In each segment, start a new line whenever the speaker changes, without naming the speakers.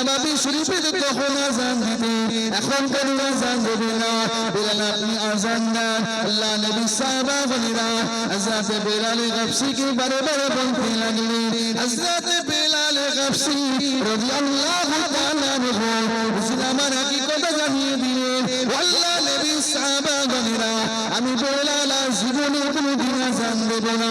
নবাবী শরীফে কখন আজান দিতে এখন কেন আজান দেবে না। বেলাল আপনি আজান দেন। আল্লাহ নবী সাহাবা গণেরা হযরত বেলাল গাফসিকে বারে বারে বলতে লাগলেন, হযরত বেলাল গাফসি রাদিয়াল্লাহু তাআলা আনহু আমার হাকিকত জানিয়ে দিলেন আল্লাহ নবী সাহাবা গণেরা আমি বেলাল জীবনে কোনোদিন আজান দেব না।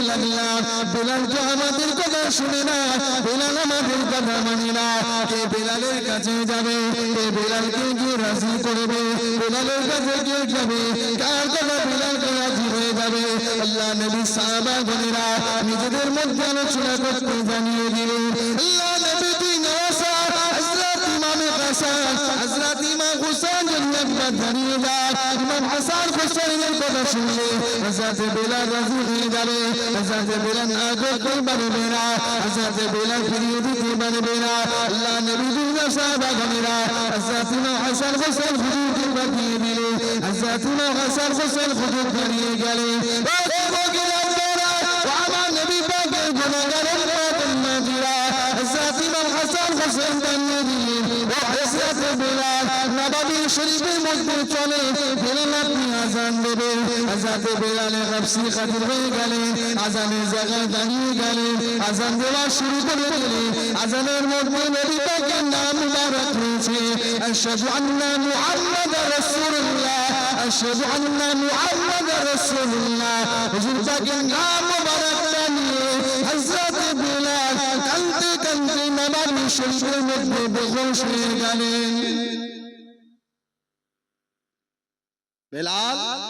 বলতে লাগলাম বেলাল তো আমাদের কথা শুনে না। বেলাল আমাদের কথা মানে না। কে বেলালের কাছে যাবে। কে বেলালকে গিয়ে রাজি করবে। বেলালের কাছে কে যাবে। কার কথা বেলালকে রাজি হয়ে যাবে? আল্লাহ নবী সাহাবা গণেরা নিজেদের মধ্যে আলোচনা করতে জানিয়ে দিলেন। আল্লাহ নবী তুই নওয়াসা হযরত ইমাম হাসান, হযরত ইমাম হুসাইন একবার দাঁড়িয়ে যা ইমাম হাসান হুসাইনের কথা শুনলে হযরত বেলাল রাজি যাবে হযরত বেলাল না করতে পারবে না? হযরত বেলাল ফিরিয়ে দিতে পারবে না। আল্লাহ ও যুবকেরা আপনারা, ও আমার নবী পাকের গুণগানের মাতিরা হযরত ইমাম হাসান হুসাইন দাঁড়িয়ে দিলেন ও হযরত বেলাল নবাবী শরীফের মধ্যে চলে বেলাল আপনি আজান দেবেন হযরত বেলাল গাফসি খাতির হয়ে গেলেন আজানের জায়গায় দাঁড়িয়ে গেলেন আজান দেওয়া শুরু করে দিলেন আজানের মধ্যে নবী পাকের নাম মুবারক রয়েছে আশহাদু আন্না মুহাম্মাদার রাসূলুল্লাহ আশহাদু আন্না মুহাম্মাদার রাসূলুল্লাহ হুজুর পাকের নাম মুবারকটা নিয়ে হযরত বেলাল কাঁদতে কাঁদতে নবাবী শরীফের মধ্যে বেহুশ হয়ে গেলেন
বেলাল বেহুশ।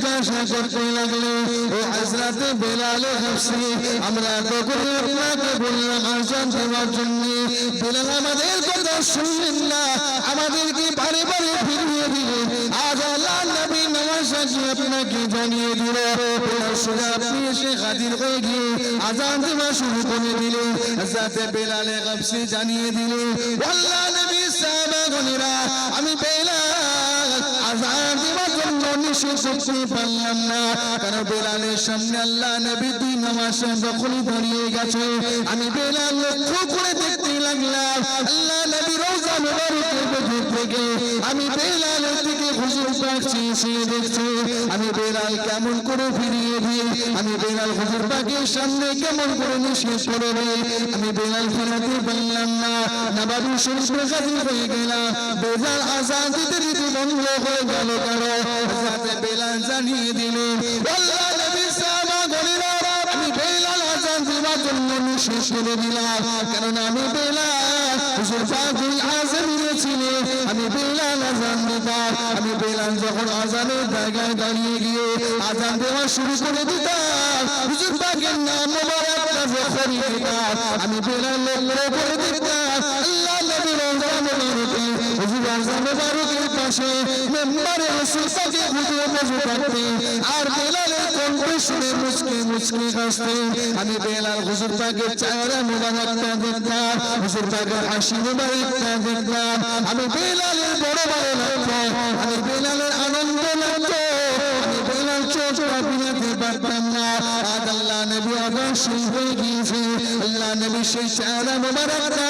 জিজ্ঞাসা করতে লাগলেন ও হযরত বেলাল হাফসি, আমরা আপনাকে বললাম, আজান দেওয়ার জন্য। বেলাল আমাদের কথা শুনলেন না, আমাদেরকে বারে বারে ফিরিয়ে আজ আল্লাহ নবী নওয়াজ আপনাকে জানিয়ে দিল আপনি এসে হাজির হয়ে গিয়ে আজান দেওয়া শুরু করে দিলেন যাতে বেলালে গাফসি জানিয়ে দিলেন আল্লাহ নবী সাহাবাগণেরা আমি বেলাল জন্য নিষেধ করতে পারলাম না। কারণ বেলালের সামনে আল্লাহ নবী দুই নামাজ যখনই দাঁড়িয়ে গেছে। আমি বেলাল লক্ষ্য করে দেখতে লাগলাম, আল্লাহ নবী রোজা মোবারকের থেকে। আমি বেলালের দিকে হুজুর পাক চেয়ে দেখছি। আমি বেলাল কেমন করে ফিরিয়ে দিয়ে, আমি বেলাল হুজুর পাকের সামনে কেমন করে নিষেধ করবে আমি বেলাল ফেরাতে পারলাম না। নবাবী শরীফের কাছে হয়ে গেলাম। বেলাল আজান দিতে দিতে বন্ধ হয়ে গেল কারও। বেলাল জানিয়ে দিলেন, আল্লাহ নবী আমি বেলাল আমি বেলাল যখন আজানের জায়গায় দাঁড়িয়ে গিয়ে আজান দেওয়া শুরু করে দিতাম, হুজুর পাকের নাম মোবারকটা যখন আমি বেলাল লক্ষ্য করে দিতাম, আল্লাহ পাশে মেম্বারে পাকে হুজুর বসে থাকতেন আর বেলালের কণ্ঠ শুনে মুচকে মুচকে হাসতে। আমি বেলাল হুজুর পাকের চেহারা মোবারকটা দেখতাম হুজুর পাকের হাসি মোবারকটা দেখতাম আমি বেলালের বড় বড় লাগতো আমি বেলালের আনন্দ লাগতো। বেলাল চোখ পিনাতে পারতাম না। আজ আল্লাহ নবী অবশ্যই হয়ে গিয়েছে। আল্লাহ নবী সেই চেহারা মোবারকটা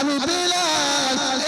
আমি বেলাল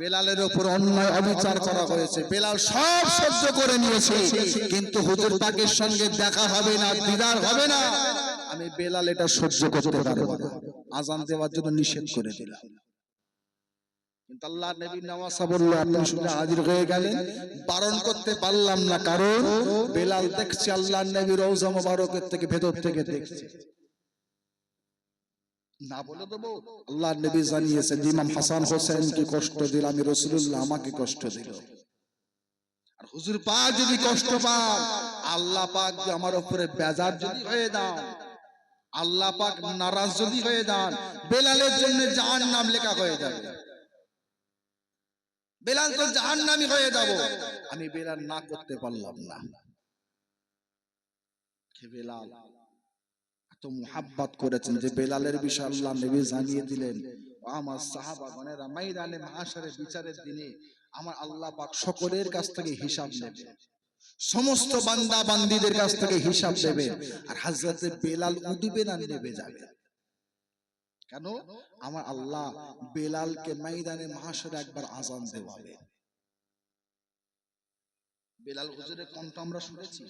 বেলালের
উপর অন্যায় অবিচার করা হয়েছে। বেলাল সব সহ্য করে নিয়েছে, কিন্তু হুজুর পাকের সঙ্গে দেখা হবে না, দিদার হবে না। আমি বেলাল এটা সহ্য করতে পারব না। আজান দেওয়ার জন্য নিষেধ করে দিলাম। আল্লাহ নবী নওয়াজা বলল, আপনি হাজির হয়ে বারণ করতে পারলাম না কারণ বেলাল দেখছে আল্লাহ নবী থেকে ভেতর থেকে দেখছে। না বলে দেবো। আল্লাহ নবী জানিয়েছেন ইমাম হাসান হোসেন কি কষ্ট দিল? আমি রসুল্লাহ আমাকে কষ্ট দিল। আর হুজুর পাক যদি কষ্ট পান আল্লাহ পাক আমার উপরে বেজার যদি হয়ে দাও আল্লাহ পাক নারাজ যদি হয়ে দান বেলালের জন্য জাহান নাম লেখা হয়ে যাবে। বেলাল তো জাহান নামি হয়ে যাব। আমি বেলাল না করতে পারলাম না। বেলাল এত মুহাব্বত করেছেন যে বেলালের বিষয় আল্লাহ নবী জানিয়ে দিলেন আমার সাহাবাগণেরা ময়দানে মাহাশারে বিচারের দিনে আমার আল্লাহ পাক সকলের কাছ থেকে হিসাব নেবে। সমস্ত বান্দা বান্দিদের কাছ থেকে হিসাব নেবে আর হাজরতে বেলাল উঠবে না নেবে যাবে। কেন? আমার আল্লাহ বেলালকে ময়দানে মাহাশারে একবার আজান দেওয়াবে। বেলাল হুজুরের কণ্ঠ আমরা শুনেছি।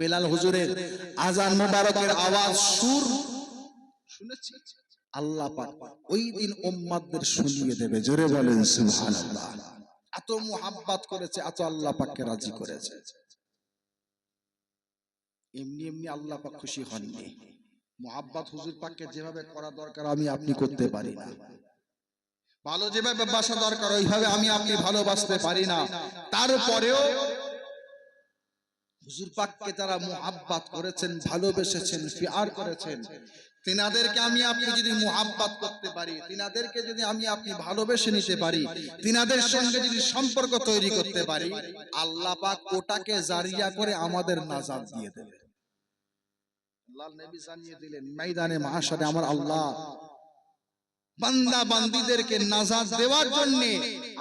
বেলাল হুজুরের আজান মোবারকের আওয়াজ, সুর শুনেছি। আল্লাহ পাক ওই দিন উম্মাদদের শুনিয়ে দেবে। জোরে বলেন, সুবহানাল্লাহ। এত মুহাব্বত করেছে, এত আল্লাহ পাককে রাজি করেছে। এমনি এমনি আল্লাহ পাক খুশি হননি। মুহাব্বত হুজুর পাককে যেভাবে করা দরকার, আমি আপনি করতে পারি না। ভালো যেভাবে বাসা দরকার, ওইভাবে আমি আপনি ভালোবাসতে পারি না। তারপরেও হুজুর পাককে তারা মুহাব্বাত করেছেন, ভালোবেসেছেন ফিয়ার করেছেন। তিনাদেরকে আমি আপনি যদি মুহাব্বাত করতে পারি, তিনাদেরকে যদি আমি আপনি ভালোবেসে নিতে পারি, তিনাদের সঙ্গে যদি সম্পর্ক তৈরি করতে পারি, আল্লাহ পাক ওটাকে জারিয়া করে আমাদের নাজাত দিয়ে দেবে। আল্লাহ নবী জানিয়ে দিলেন, ময়দানে মাহাশারে আমার আল্লাহ, বান্দা বান্দিদেরকে নাজাত দেওয়ার জন্য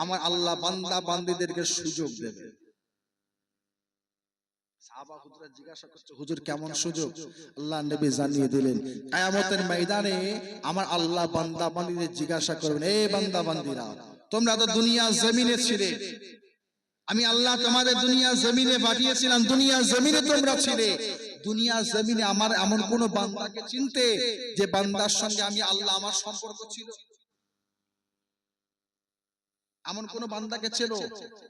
আমার আল্লাহ বান্দা বান্দিদেরকে সুযোগ দেবে। সাহাবা হুজুরা জিজ্ঞাসা করছে হুজুর কেমন সুযোগ? আল্লাহ নবী জানিয়ে দিলেন কিয়ামতের ময়দানে আমার আল্লাহ বান্দা বান্দীদের জিজ্ঞাসা করবেন এই বান্দা বান্দীরা তোমরা তো দুনিয়া জমিনে ছিলে। আমি আল্লাহ তোমাদের দুনিয়া জমিনে পাঠিয়েছিলাম দুনিয়া জমিনে তোমরা ছিলে। দুনিয়া জমিনে আমার এমন কোন বান্দাকে চিনতে যে বান্দার সঙ্গে আমি আল্লাহ আমার সম্পর্ক ছিল। এমন কোন বান্দাকে ছিল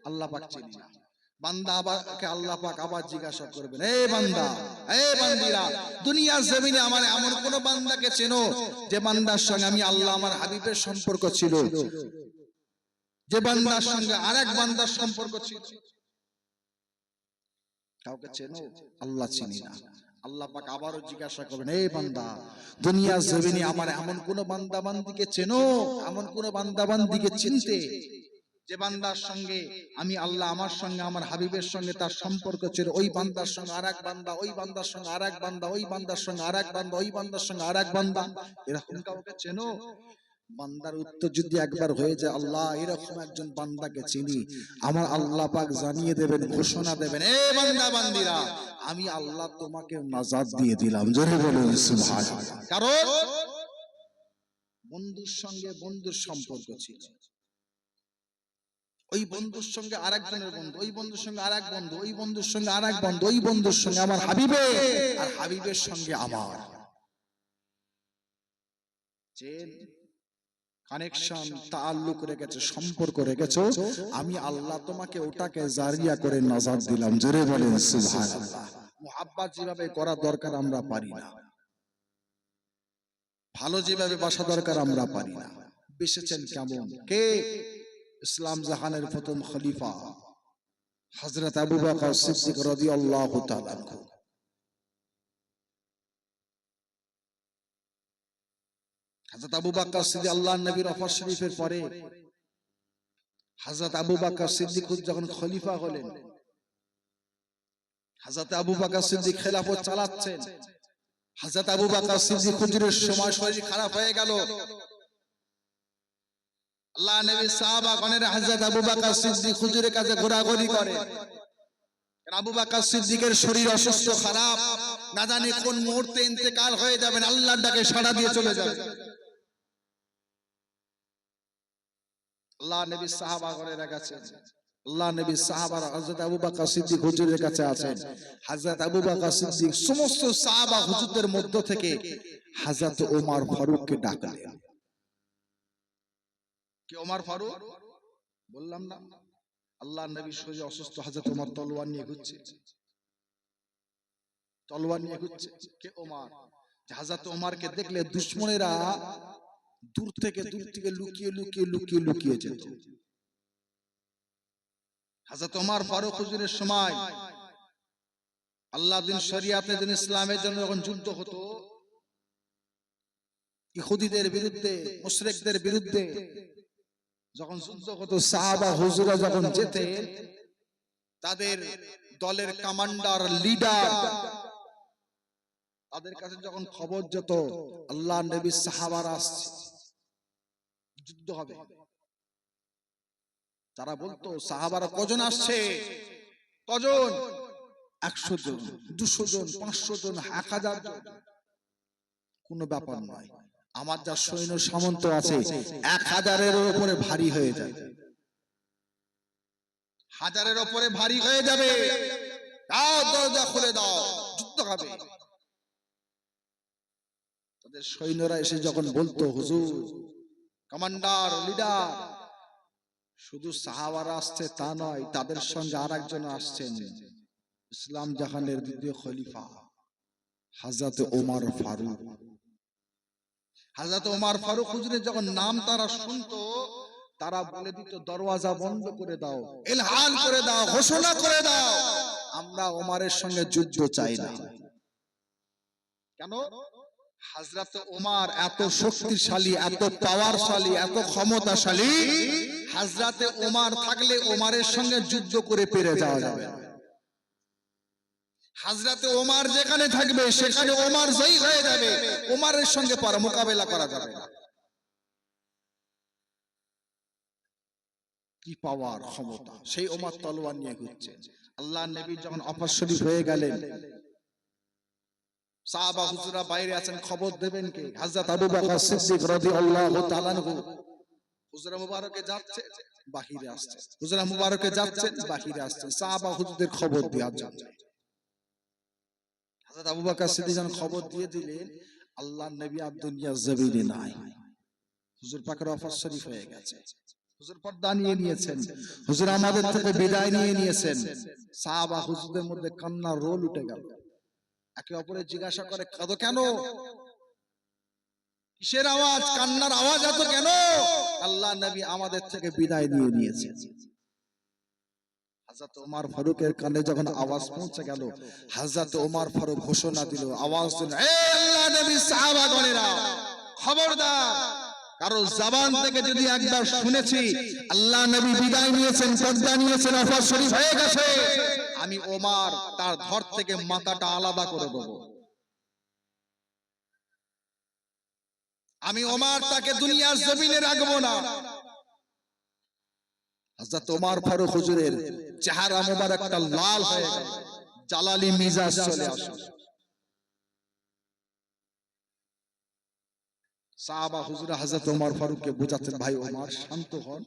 আল্লাহ পাক চিনি না। বান্দা আবারকে আল্লাহ পাক আবার জিজ্ঞাসা করবেন এই বান্দা এই বান্দিরা দুনিয়া জমিনে আমার এমন কোন বান্দাকে চেনো যে বান্দার সঙ্গে আমি আল্লাহ আমার হাবিবের সম্পর্ক ছিল। যে বান্দার সঙ্গে আরেক বান্দার সম্পর্ক ছিল। কাউকে চেনো? আল্লাহ চিনি না। আল্লাহ পাক আবারও জিজ্ঞাসা করবেন এই বান্দা দুনিয়া জমিনে আমার এমন কোন বান্দা বান্দিকে চেনো? এমন কোন বান্দা বান্দিকে চিনতে? যে বান্দার সঙ্গে আমি আল্লাহ আমার সঙ্গে, আমার হাবিবের সঙ্গে তার সম্পর্ক ছিল, ওই বান্দার সঙ্গে আরেক বান্দা, ওই বান্দার সঙ্গে আরেক বান্দা, ওই বান্দার সঙ্গে আরেক বান্দা, ওই বান্দার সঙ্গে আরেক বান্দা। এরকম কাউকে চেনো? বান্দার উত্তর যদি একবার হয়ে যায়, আল্লাহ, এরকম একজন বান্দাকে চিনি। আমার আল্লাহ পাক জানিয়ে দেবেন, ঘোষণা দেবেন, এ বান্দা, বান্দিরা, আমি আল্লাহ তোমাকে নাজাত দিয়ে দিলাম। জোরে বলুন, সুবহানাল্লাহ। কারণ বন্ধুর সঙ্গে বন্ধুর সম্পর্ক ছিল। ওই বন্ধুর সঙ্গে আরেকজনের বন্ধু, ওই বন্ধুর সঙ্গে আরেক বন্ধু, ওই বন্ধুর সঙ্গে আরেক বন্ধু, ওই বন্ধুর সঙ্গে আমার হাবিবে, আর হাবিবের সঙ্গে আমার। কানেকশন তাল্লুক রেখেছে, সম্পর্ক রেখেছো, আমি আল্লাহ তোমাকে ওটাকে জারিয়া করে নাজার দিলাম, জোরে বলেন যেভাবে করা দরকার আমরা পারি না। ভালো যেভাবে বাসা দরকার আমরা পারি না। বেসেছেন কেমন? কে? ইসলাম জাহানের প্রথম খলিফা হযরত আবু বকর সিদ্দিক রাদিয়াল্লাহু তাআলা আনহু। হযরত আবু বকর সিদ্দিক আল্লাহর নবীর অফর শরীফের পরে হযরত আবু বকর সিদ্দিক যখন খলিফা হলেন হাজরত আবু বকর সিদ্দিক খেলাফত চালাচ্ছেন। হাজরত আবু বকর সিদ্দিক হুজুরের সময় শরীর খারাপ হয়ে গেল। আল্লাহ নবী সাহাবা গণের হযরত আবু বকর সিদ্দিক হুজুরের কাছে ঘোরাঘুরি করে। আবু বকর সিদ্দিকের শরীর অসুস্থ, খারাপ? না জানি কোন মুহূর্তে ইন্তেকাল হয়ে যাবেন আল্লাহর ডাকে সাড়া দিয়ে চলে যাবে। আল্লাহ নবী সাহাবা গণের কাছে আল্লাহ নবী সাহাবার হযরত আবু বকর সিদ্দিক হুজুরের কাছে আছেন। হযরত আবু বকর সিদ্দিক সমস্ত সাহাবা হুজুরদের মধ্য থেকে হযরত ওমর ফারুককে ডাকলেন ফারুক? বললাম না। আল্লাহ নবী শরীরে অসুস্থ তলোয়ার নিয়ে ঘুরছে। তলোয়ার নিয়ে ঘুরছে। কে দেখলে দুশমনেরা দূর থেকে দূর থেকে লুকিয়ে লুকিয়ে লুকিয়ে লুকিয়ে যেত। হযরত ওমর ফারুক হুজুরের সময় আল্লাহ দিন শরিয়াতে দিন ইসলামের জন্য যখন যুদ্ধ হতো, ইহুদিদের বিরুদ্ধে, মুশরিকদের বিরুদ্ধে যখন যুদ্ধ হতো সাহাবা হুজুরা যখন যেতে তাদের দলের কমান্ডার, লিডার, তাদের কাছে যখন খবর যেত, আল্লাহ নবী সাহাবারা আসছে। যুদ্ধ হবে। তারা বলতো, সাহাবারা কজন আসছে? কজন? একশো জন, দুশো জন, পাঁচশো জন, এক হাজার জন। কোনো ব্যাপার নয়। আমার যা সৈন্য সামন্ত আছে এক হাজারের উপরে ভারী হয়ে যায় হাজারের উপরে ভারী হয়ে যাবে। দাও দরজা খুলে দাও যুদ্ধ হবে। তাদের সৈন্যরা এসে যখন বলতো হুজুর কমান্ডার লিডার শুধু সাহাবারা আসছে তা নয় তাদের সঙ্গে আর একজন আসছেন। ইসলাম জাহানের দ্বিতীয় খলিফা হাজরত ওমর ফারুক। হাজরত ওমর ফারুক হুজুরের যখন নাম তারা শুনতো, তারা বলে দিত, দরওয়াজা বন্ধ করে দাও এলহান করে দাও, ঘোষণা করে দাও, আমরা ওমরের সঙ্গে যুদ্ধ চাই না কেন হাজরত ওমর এত শক্তিশালী, এত পাওয়ারশালী এত ক্ষমতাশালী হাজরাতে ওমর থাকলে ওমরের সঙ্গে যুদ্ধ করে পেরে যাওয়া যাবে না। হাজরাতে ওমার যেখানে থাকবে, সেখানে ওমর জয়ী হয়ে যাবে। ওমরের সঙ্গে পারা মোকাবেলা করা যাবে কি পাওয়ার ক্ষমতা? সেই ওমর তলোয়ার নিয়ে ঘুরছে। আল্লাহ নবী যখন অপার শরীফ হয়ে গেলেন, সাহাবা হুজুরা বাইরে আছেন, খবর দেবেন কে? হযরত আবু বকর সিদ্দিক রাদিয়াল্লাহু তাআলা আনহু। হুজরা মুবারকে যাচ্ছে, বাহিরে আসছে। হুজরা মুবারকে যাচ্ছেন, বাহিরে আসছে সাহাবা হুজুরদের খবর দেওয়ার জন্য। হযরত আবু বকর সিদ্দিক যখন খবর দিয়ে দিলেন নবী আর দুনিয়া নাই। হুজুর পাকের অফার শরীফ হয়ে গেছে। হুজুর পর্দা নিয়ে নিয়েছেন। হুজুর আমাদের থেকে বিদায় নিয়ে নিয়েছেন। সাহাবা হুজুরদের মধ্যে রোল উঠে গেল। একে অপরে জিজ্ঞাসা করে, কাঁদো কেন? কিসের আওয়াজ? কান্নার আওয়াজ এত কেন? আল্লাহ নবী আমাদের থেকে বিদায় নিয়ে নিয়েছে ওমর ফারুকের কানে যখন আওয়াজ পৌঁছে গেল ওমর ফারুক ঘোষণা দিল, আওয়াজ দিল আল্লাহ নবী সাহাবাগণেরা, খবরদার, কারও জবান থেকে যদি একবার শুনেছি, আল্লাহ নবী বিদায় নিয়েছেন, পর্দা নিয়েছেন, অফার শরীফ হয়ে গেছে, আমি ওমার তার ধর থেকে মাথাটা আলাদা করে দেব। আমি ওমার তাকে দুনিয়ার জমিনে রাখব না। হযরত ওমর ফারুক হুজুরের চেহারা মোবারকটা লাল হয়ে জালালি মিজাজ চলে আসে সাহাবা হুজুর ফারুককে ভাই শান্ত হন।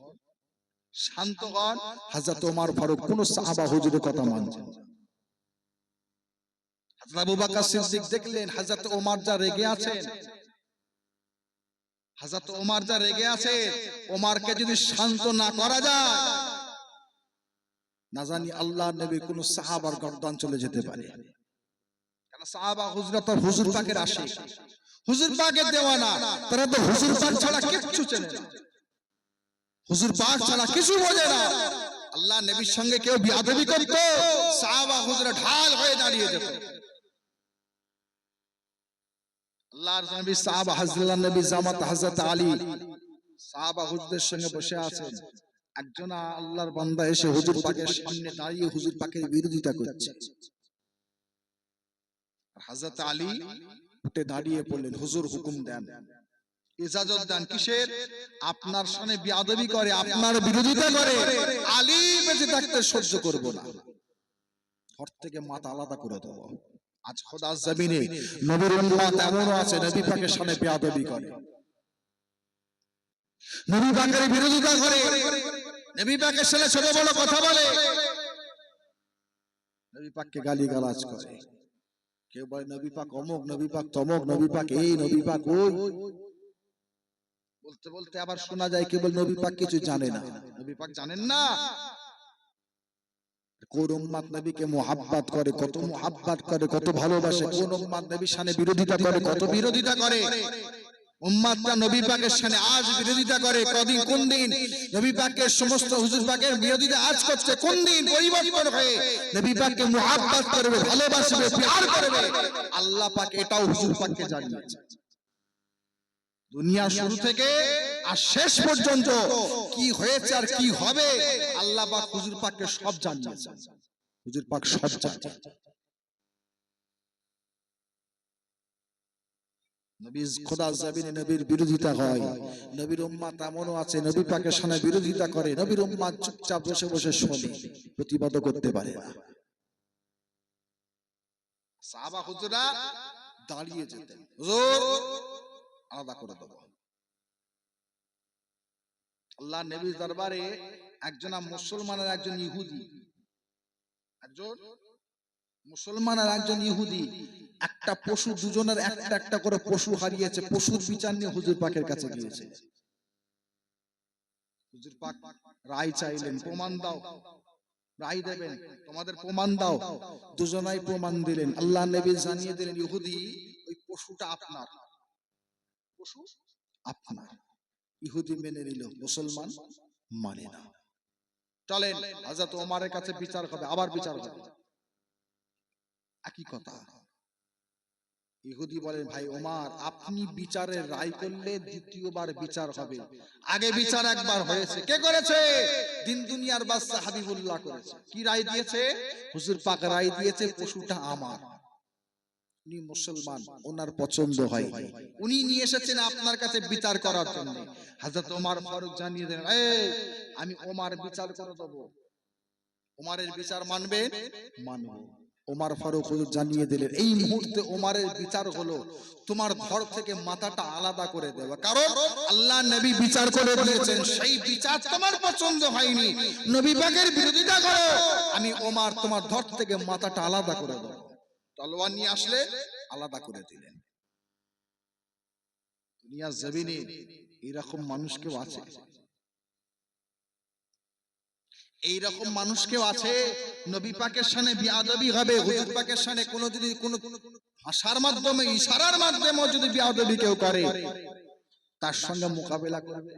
শান্ত হন। ফারুক কোন সাহাবা হুজুরের কথা মানছেন আবু সিদ্দিক দেখলেন ওমর যা রেগে আছেন। ওমর যা রেগে আছে ওমরকে যদি শান্ত না করা যায় না জানি আল্লাহ নবী কোন সাহাবার গর্দান চলে যেতে পারে। নবীর সঙ্গে কেউ ঢাল হয়ে দাঁড়িয়ে জামাত আলী, সাহাবা হুজুরদের সঙ্গে বসে আছেন। আল্লাহর বান্দা এসে হুজুর পাকের সামনে দাঁড়িয়ে হুজুর পাকের বিরোধিতা করছে। হযরত আলী উঠে দাঁড়িয়ে পড়লেন হুজুর, হুকুম দেন। ইজাজত দেন কিসের? আপনার সামনে বিয়াদবি করে, আপনার বিরোধিতা করে। আলী বেঁচে থাকতে সহ্য করব না। ঘর থেকে মাথা আলাদা করে দেবো। আজ খোদা জমিনে নবীর উম্মত এমনও আছে, নবী পাকের সামনে বেয়াদবি করে। নবী পাকের বিরোধিতা করে। নবী পাকের সামনে ছোট বড় কথা বলে। নবী পাককে গালি গালাজ করে। কেউ বলে, নবী পাক নবী পাক তমক, নবী পাক এই, নবী পাক ওই। বলতে বলতে আবার শোনা যায় কেবল নবী পাক কিছু জানে না। নবী পাক জানেন না। কোন উম্মাত নবীকে মোহাব্বত করে, কত মোহাব্বত করে, কত ভালোবাসে। কোন সামনে বিরোধিতা করে, কত বিরোধিতা করে। নবী পাকের সামনে আজ বিরোধিতা করে। কদিন, কোন দিন? নবী পাকের সমস্ত হুজুর পাকের বিরোধিতা আজ করছে। কোন দিন? পরিবর্তন হয়ে। নবী পাককে মোহাব্বত করবে, ভালোবাসবে করবে। আল্লাহ পাক এটাও হুজুর পাককে জানিয়েছে। দুনিয়া শুরু থেকে আর শেষ পর্যন্ত কি হয়েছে আর কি হবে, আল্লাহ পাক হুজুর পাককে সব জানিয়েছে। হুজুর পাক সব জানে। নবী খোদা জাবিনে নবীর বিরোধিতা নবীর উম্মাত এমনও আছে, নবী পাকের সামনে বিরোধিতা করে, নবীর উম্মাত চুপচাপ বসে বসে শোনে প্রতিবাদ করতে পারে না। সাহাবা হুজুরা দাঁড়িয়ে যেতেন। হুজুর, আলাদা করে দেবো। আল্লাহ নবীর দরবারে একজনা মুসলমানের একজন ইহুদি। একজন মুসলমান আর একজন ইহুদি। একটা পশু দুজনের একটা একটা করে পশু হারিয়েছে, পশুর বিচার নিয়ে হুজুর পাকের কাছে গিয়েছে। হুজুর পাক রায় চাইলেন, প্রমাণ দাও। রায় দেবেন, তোমাদের প্রমাণ দাও। দুজনাই প্রমাণ দিলেন। আল্লাহ নবী জানিয়ে দিলেন, ইহুদি, ওই পশুটা আপনার। পশু আপনার। ইহুদি মেনে নিল, মুসলমান মানে না। চলেন হাজরত ওমারের কাছে বিচার হবে, আবার বিচার হবে। একই কথা। ইহুদি বলেন ভাই ওমার আপনি বিচারের রায় করলে দ্বিতীয়বার বিচার হবে। আগে বিচার একবার হয়েছে। কে করেছে? দিন দুনিয়ার বাদশা হাবিবুল্লাহ করেছে। কি রায় দিয়েছে? হুজুর পাক রায় দিয়েছে পশুটা আমার। উনি মুসলমান ওনার পছন্দ হয়। উনি নিয়ে এসেছেন আপনার কাছে বিচার করার জন্য। হাজরত ওমর ফারুক জানিয়ে দেন এই আমি ওমার বিচার করে দেবো। ওমারের বিচার মানবে? মানবো। ওমর ফারুক হুজুর জানিয়ে দিলেন, এই মুহূর্তে ওমারের বিচার হলো, তোমার ঘর থেকে মাথাটা আলাদা করে দেওয়া। কারণ আল্লাহ নবী বিচার করে দিয়েছেন, সেই বিচার তোমার পছন্দ হয়নি। নবী পাকের বিরোধিতা করো, আমি ওমার তোমার ধর থেকে মাথাটা আলাদা করে দেবো। তলোয়ার নিয়ে আসলে আলাদা করে দিলেন। দুনিয়া জমিনে এরকম মানুষ কেউ আছে। এইরকম মানুষ কেউ আছে নবী পাকের সামনে বিয়াদবি হবে হুজুর পাকের সামনে কোনো যদি কোনো ভাষার মাধ্যমে ইশারার মাধ্যমে যদি বিয়াদবি কেউ করে। তার সঙ্গে মোকাবেলা করবে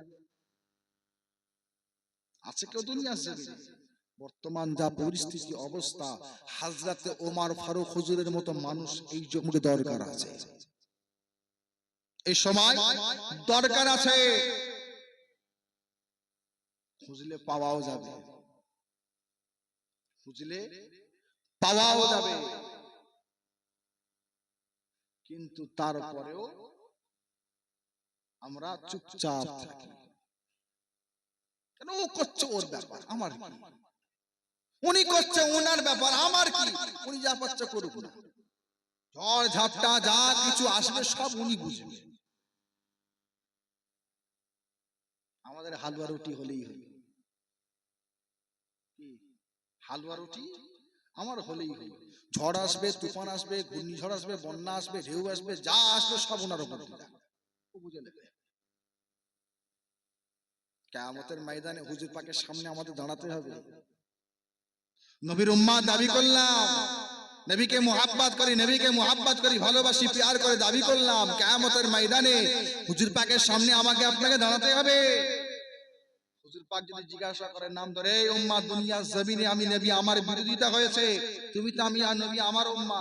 আছে কেউ দুনিয়া জমিনে বর্তমান যা পরিস্থিতি অবস্থা হাজরাতে ওমার ফারুক হুজুরের মতো মানুষ এই জমিতে দরকার আছে। এই সময় দরকার আছে। খুঁজলে পাওয়াও যাবে। খুঁজলে পাওয়াও যাবে। কিন্তু তারপরেও আমরা চুপচাপ থাকি। কেন? ও করছে ওর ব্যাপার, আমার উনি করছে ওনার ব্যাপার, আমার কি? উনি যা পাচ্ছে করুক ঝড় ঝাপটা যা কিছু আসবে সব উনি বুঝবে। আমাদের হালুয়া রুটি হলেই হলো কি? হালুয়া রুটি? আমার হলেই হলো ঝড় আসবে তুফান আসবে ঘূর্ণিঝড় আসবে বন্যা আসবে ঢেউ আসবে যা আসবে সব ওনার উপর। বুঝে নেবে। কেয়ামতের ময়দানে হুজুর পাকের সামনে আমাদের দাঁড়াতে হবে। নবীর উম্মা দাবি করলাম। নবীকে মোহাব্বত করি নবীকে মোহাব্বত করি ভালোবাসি প্যার করে দাবি করলাম। কেয়ামতের ময়দানে হুজুর পাকের সামনে আমাকে আপনাকে দাঁড়াতে হবে। পাক যদি জিজ্ঞাসা করে নাম ধরে, এই উম্মা দুনিয়া জমিনে আমি নবী, আমার বিরোধিতা হয়েছে। তুমি তো আমি আর নবী, আমার উম্মা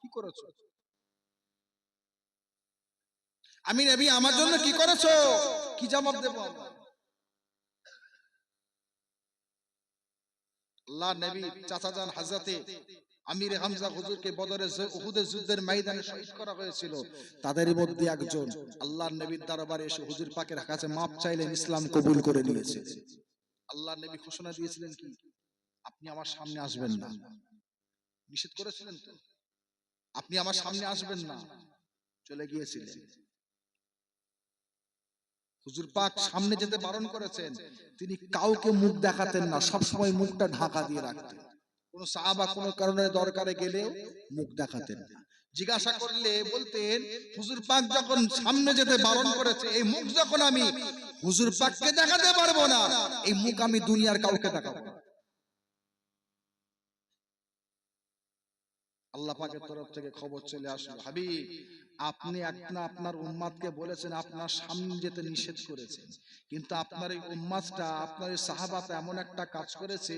কি করেছ? আমি নবী, আমার জন্য কি করেছ? কি জবাব দেব আল্লাহ নবী চাচা যান হাজরাতে আমির হামজা হুজুরকে বদরের উহুদের যুদ্ধের ময়দানে শহীদ করা হয়েছিল। তাদের মধ্যে একজন আল্লাহর নবীর দরবারে এসে হুজুর পাকের কাছে মাপ চাইলেন ইসলাম কবুল করে নিয়েছে। আল্লাহর নবী ঘোষণা দিয়েছিলেন কি? আপনি আমার সামনে আসবেন না। নিষেধ করেছিলেন তো? আপনি আমার সামনে আসবেন না। চলে গিয়েছিলেন। হুজুর পাক সামনে যেতে বারণ করেছেন। তিনি কাউকে মুখ দেখাতেন না সব সময় মুখটা ঢাকা দিয়ে রাখতেন। কোন সাহাবা কোনো কারণে দরকারে গেলেও মুখ দেখাতেন না। জিজ্ঞাসা করলে বলতেন, হুজুর পাক যখন সামনে যেতে বারণ করেছে, এই মুখ যখন আমি হুজুর পাককে দেখাতে পারব না, এই মুখ আমি দুনিয়ার কাউকে দেখাবো আল্লাহ পাকের তরফ থেকে খবর চলে আসলো, হাবিব, আপনি একটা আপনার উম্মাদকে বলেছেন আপনার সামনে যেতে নিষেধ করেছেন। কিন্তু আপনার এই উম্মাদটা, আপনার এই সাহাবাতে এমন একটা কাজ করেছে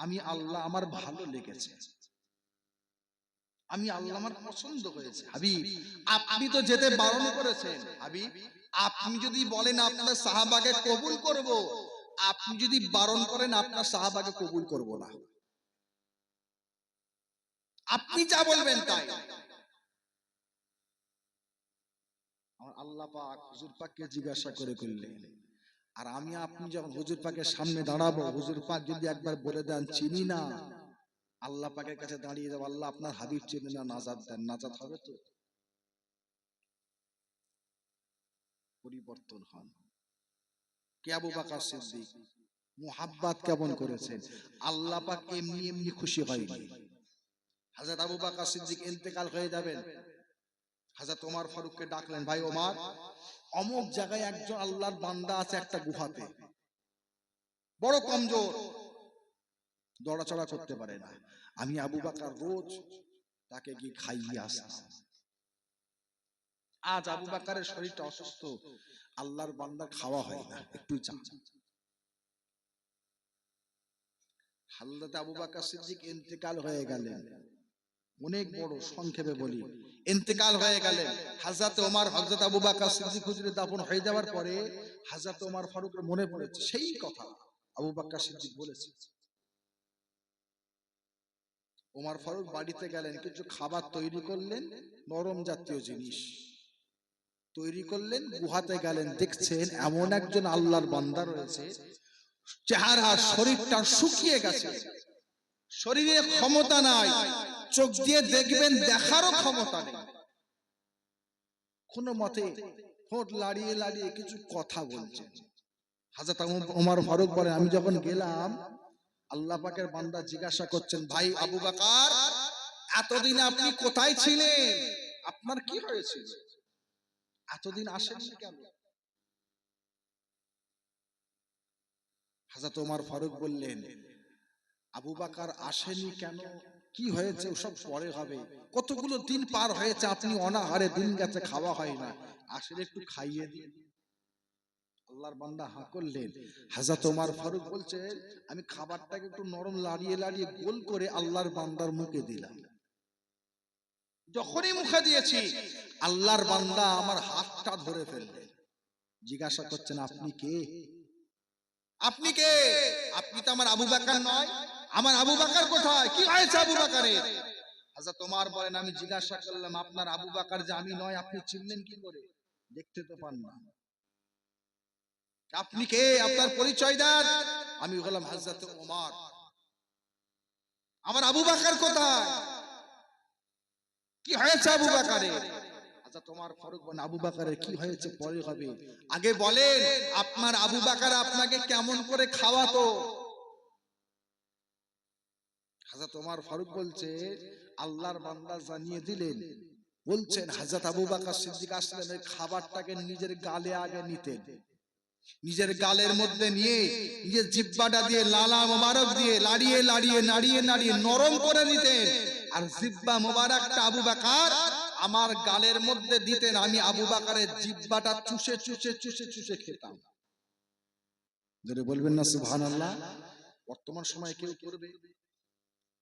আমি আল্লাহ আমার ভালো লেগেছে। আমি আল্লাহ আমার পছন্দ হয়েছে। হাবিব, আপনি তো যেতে বারণ করেছেন। হাবিব, আপনি যদি বলেন আপনার সাহাবাকে কবুল করব, আপনি যদি বারণ করেন আপনার সাহাবাকে কবুল করব না। আপনি যা বলবেন তাই। আমার আল্লাহ পাক হুজুর পাককে জিজ্ঞাসা করে করলেন আর আমি আপনি যখন হুজুর পাকের সামনে দাঁড়াবো হুজুর পাক যদি একবার বলে দেন চিনি না। আল্লাহ পাকের কাছে দাঁড়িয়ে যাব আল্লাহ আপনার হাবিব চিনি না নাজাদ দেন নাজাদ হবে তো। পরিবর্তন হন। কে আবু বাকার সিদ্দিক? মুহাব্বাত কেমন করেছেন? আল্লাহ পাক এমনি এমনি খুশি হয়নি। হাজরত আবু বাকার সিদ্দিক ইন্তেকাল হয়ে যাবেন। হাজরত ওমর ফারুককে ডাকলেন, ভাই ওমর, অমুক জায়গায় একজন আল্লাহর বান্দা আছে একটা গুহাতে। বড় কমজোর। দড়াচড়া করতে পারে না। আমি আবু বাকার রোজ তাকে গিয়ে খাইয়ে আসতাম। আজ আবু বাকারের শরীরটা অসুস্থ। আল্লাহর বান্দা খাওয়া হয় না। একটু চা হাল্লাতে আবু বাকার সিদ্দিক ইন্তেকাল হয়ে গেলেন। অনেক বড় সংক্ষেপে বলি। ইন্তেকাল হয়ে গেলেন হাজরত ওমর, হযরত আবু বকর সিদ্দিক হুজুরের দাফন হয়ে যাওয়ার পরে হাজরত ওমর ফারুকের মনে পড়েছে। সেই কথা আবু বকর সিদ্দিক বলেছে। ওমর ফারুক বাড়িতে গেলেন, কিছু খাবার তৈরি করলেন, নরম জাতীয় জিনিস তৈরি করলেন, গুহাতে গেলেন, দেখছেন এমন একজন আল্লাহর বান্দা রয়েছে চেহারা শরীরটা শুকিয়ে গেছে, শরীরে ক্ষমতা নাই চোখ দিয়ে দেখবেন দেখারও ক্ষমতা নেই। কোন মতে ঠোঁট লাড়িয়ে লাড়িয়ে কিছু কথা বলছে হাজরত ওমর ফারুক বলেন, আমি যখন গেলাম, আল্লাহ পাকের বান্দা জিজ্ঞাসা করছেন, ভাই আবু বাকার, এতদিন আপনি কোথায় ছিলেন? আপনার কি হয়েছিল? এতদিন আসেননি কেন? হাজরত ওমর ফারুক বললেন, আবু বাকার আসেনি কেন? কি হয়েছে? ওসব পরে হবে। কতগুলো দিন পার হয়েছে, আপনি অনাহারে দিন গেছে, খাওয়া হয় না। আসলে একটু খাইয়ে দিন আল্লাহর বান্দা হা করলেন। হাজরত ওমর ফারুক বলছে, আমি খাবারটাকে একটু নরম লাড়িয়ে লাড়িয়ে গোল করে আল্লাহর বান্দার মুখে দিলাম। যখনই মুখে দিয়েছি, আল্লাহর বান্দা আমার হাতটা ধরে ফেললেন। জিজ্ঞাসা করছেন, আপনি কে? আপনি কে? আপনি তো আমার আবু বাকার নয়। আমার আবু বাকার কোথায়? কি হয়েছে আবু বাকারের আচ্ছা তোমার বলেন, আমি জিজ্ঞাসা করলাম, আপনার আবু বাকার যে আমি নয়, আপনি চিনলেন কি করে? দেখতে তো পান না। আপনি কে? আপনার পরিচয় দেন। আমি হলাম হাজরত ওমর। আমার আবু বাকার কোথায়? কি হয়েছে আবু বাকারে? আচ্ছা তোমার ফারুক বলেন, আবু বাকারের কি হয়েছে? পরে হবে। আগে বলেন, আপনার আবু বাকার আপনাকে কেমন করে খাওয়াতো? হাজরত ওমর ফারুক বলছে আল্লাহর বান্দা জানিয়ে দিলেন। বলছেন হাজরত আবু বাকার সিদ্দিক আসলেন ওই খাবারটাকে নিজের গালে আগে নিতেন। নিজের গালের মধ্যে নিয়ে নিজের জিব্বাটা দিয়ে লালা মোবারক দিয়ে লাড়িয়ে লাড়িয়ে নাড়িয়ে নাড়িয়ে নরম করে নিতেন। আর জিব্বা মোবারকটা আবু বাকার আমার গালের মধ্যে দিতেন। আমি আবু বাকারের জিব্বাটা চুষে চুষে চুষে চুষে খেতাম। ধরে বলবেন না সুবহানাল্লাহ। বর্তমান সময় কেউ করবে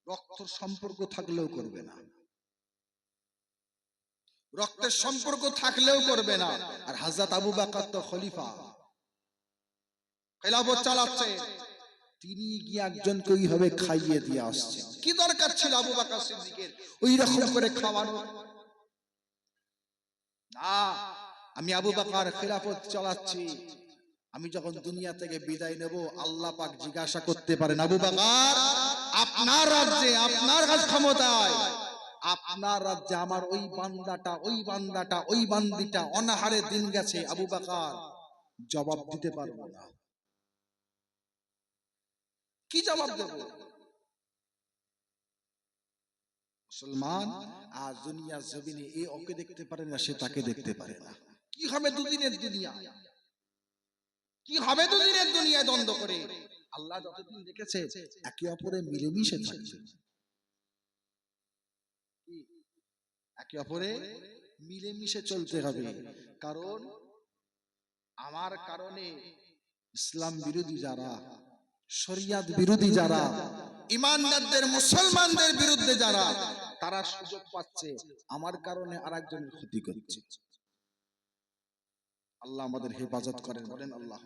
রক্তর সম্পর্ক থাকলেও করবে না। রক্তের সম্পর্ক থাকলেও করবে না। আর হাজরত আবু বাকার তো খলিফা। খেলাফত চালাচ্ছে। তিনি গিয়ে একজনকে ওইভাবে খাইয়ে দিয়ে আসছেন কি দরকার ছিল আবু বাকর সিদ্দিকের? ওই রকম করে খাওয়ানো? না, আমি আবু বাকর খেলাফত চালাচ্ছি। আমি যখন দুনিয়া থেকে বিদায় নেব, আল্লাহ পাক জিজ্ঞাসা করতে পারেন, আবু বাকর আপনার রাজ্যে আপনার কাছে ক্ষমতায়। আপনার রাজ্যে আমার ওই বান্দাটা ওই বান্দাটা, ওই বান্দিটা অনাহারে দিন গেছে আবু বাকর। জবাব দিতে পারব না। কি জবাব দেব? মুসলমান আজ দুনিয়া জমিনে এ ওকে দেখতে পারে না, সে তাকে দেখতে পারে না। কি হবে দুদিনের দুনিয়া? কি হবে দুদিনের দুনিয়া দ্বন্দ্ব করে? আল্লাহ যতদিন রেখেছে একে অপরে মিলেমিশে থাকছে একে অপরে মিলেমিশে চলতে হবে। কারণ আমার কারণে ইসলাম বিরোধী যারা, শরিয়াত বিরোধী যারা, ইমানদারদের, মুসলমানদের বিরুদ্ধে যারা, তারা সুযোগ পাচ্ছে। আমার কারণে আরেকজনের ক্ষতি করছে। আল্লাহ আমাদের হেফাজত করেন, বলেন আল্লাহ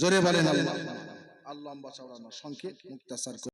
জোরে বলেন আল্লাহ আল্লাহ লম্বা চওড়া না সংক্ষেপ মুক্তাসার করে।